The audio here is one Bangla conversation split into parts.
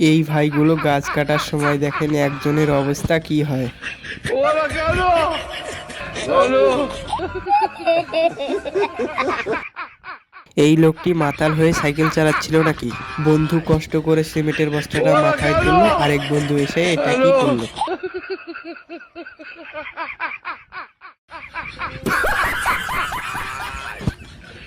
এই ভাইগুলো গাছ কাটার সময় দেখেন একজনের অবস্থা কি হয়। এই লোকটি মাতাল হয়ে সাইকেল চালাচ্ছিল নাকি? বন্ধু কষ্ট করে সিমেন্টের বস্তাটা মাথায় তুললো আরেক বন্ধু এসে এটা কি করল?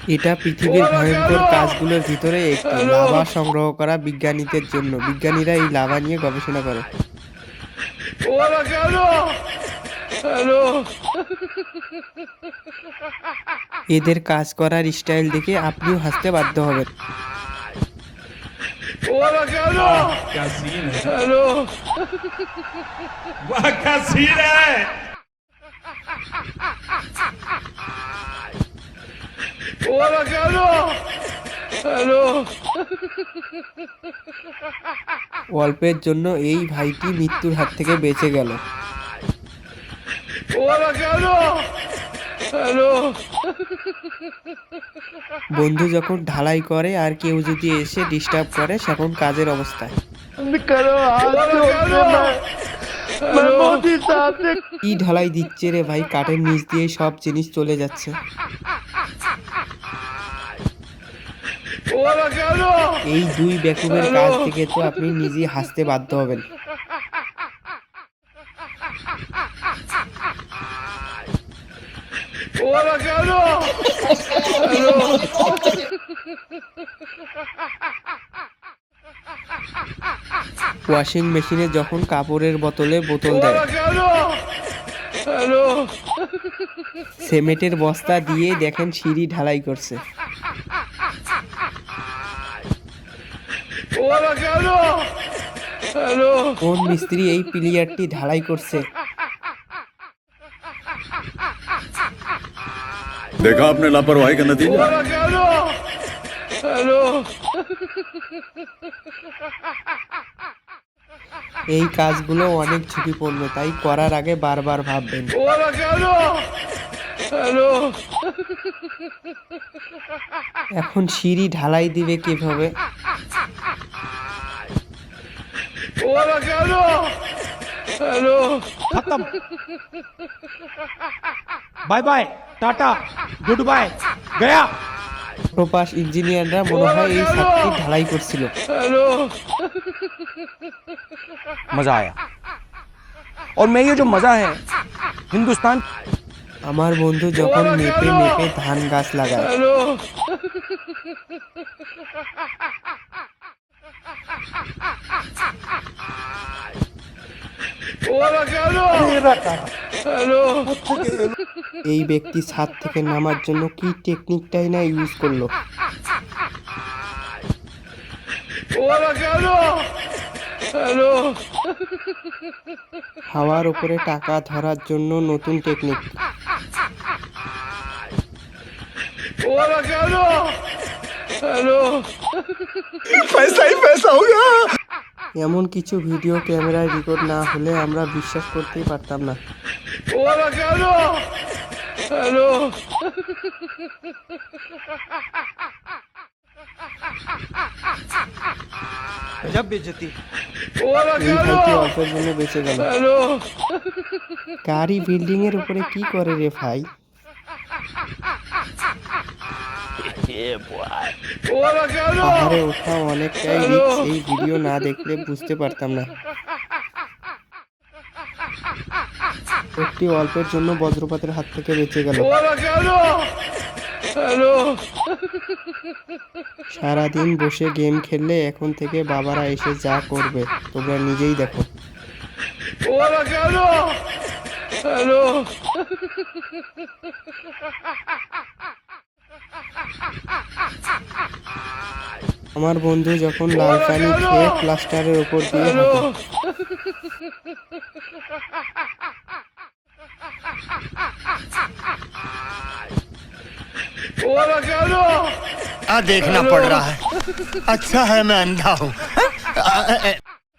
এটা পৃথিবীর ভয়ঙ্কর কাজগুলোর ভিতরে একটি। লাভা সংগ্রহ করা বিজ্ঞানীদের জন্য। বিজ্ঞানীরা এই লাভা নিয়ে গবেষণা করে। এদের কাজ করার স্টাইল দেখে আপনিও হাসতে বাধ্য হবেন। Bana কেন? হ্যালো অল্পের জন্য এই ভাইটি মৃত্যুর হাত থেকে বেঁচে গেল। বন্ধু যখন ঢালাই করে আর কেউ যদি এসে ডিস্টার্ব করে তখন কাজের অবস্থায়। কি ঢালাই দিচ্ছে রে ভাই? কাঠের নিচ দিয়ে সব জিনিস চলে যাচ্ছে। এই দুই বেকুবের কাজ থেকে তো আপনি নিজেই হাসতে বাধ্য হবেন। ওয়াশিং মেশিনে যখন কাপড়ের বোতলে বোতল দেয় সিমেন্টের বস্তা দিয়ে দেখেন সিঁড়ি ঢালাই করছে। কোন মিস্ত্রি এই প্লেয়ারটি ঢালাই করছে देखा आपने लापरवाही का नतीजा এই কাজগুলো অনেক ঝুঁকিপূর্ণ তাই করার আগে বারবার ভাববেন এখন সিঁড়ি ঢালাই দিবে কিভাবে खत्म bye bye tata good bye गया প্রপাস ইঞ্জিনিয়াররা মনে হয় এই ছাদটি ঢালাই করছিল मजा आया और मैं ये जो मजा है हिंदुस्तान আমার বন্ধু যখন মেপে মেপে ধান গাছ লাগায় এই ব্যক্তি ছাদ থেকে নামার জন্য কি টেকনিকটাই না ইউজ করলো হাওয়ার উপরে টাকা ধরার জন্য নতুন টেকনিক पैसा ही पैसा होगा এমন কিছু ভিডিও ক্যামেরায় রেকর্ড না হলে আমরা বিশ্বাস করতেই পারতাম না। বেঁচে কারি বিল্ডিং এর উপরে কি করে রে ভাই? পাহাড়ে ওঠা অনেকটাই এই ভিডিও না দেখলে বুঝতে পারতাম না। একটি অল্পের জন্য বজ্রপাতের হাত থেকে বেঁচে গেল। সারাদিন বসে গেম খেললে এখন থেকে বাবারা এসে যা করবে তোমরা নিজেই দেখো। আমার বন্ধু যখন লাল পানি খেয়ে প্লাস্টারের উপর দিয়ে হাঁটে आ देखना पड़ रहा है अच्छा है मैं अंधा हूँ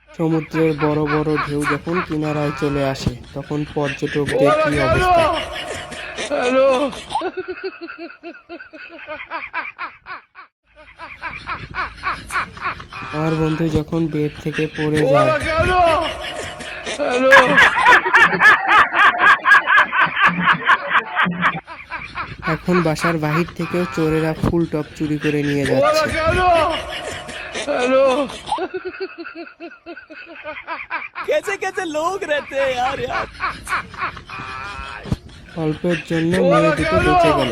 সমুদ্রের বড় বড় ঢেউ যখন কিনারায় চলে আসে তখন পর্যটকদের কি অবস্থা আমার বন্ধু যখন বেড থেকে পড়ে যায়। এখন বাসার বাহির থেকেও চোরেরা ফুল টপ চুরি করে নিয়ে যাচ্ছে। অল্পের জন্য মেয়ে দুটো বেঁচে গেল।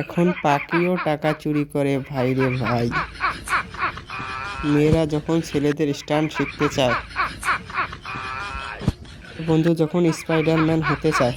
এখন পাকিও টাকা চুরি করে, ভাই রে ভাই। মেয়েরা যখন ছেলেদের স্টান্ট শিখতে চায়, বন্ধু যখন স্পাইডারম্যান হতে চায়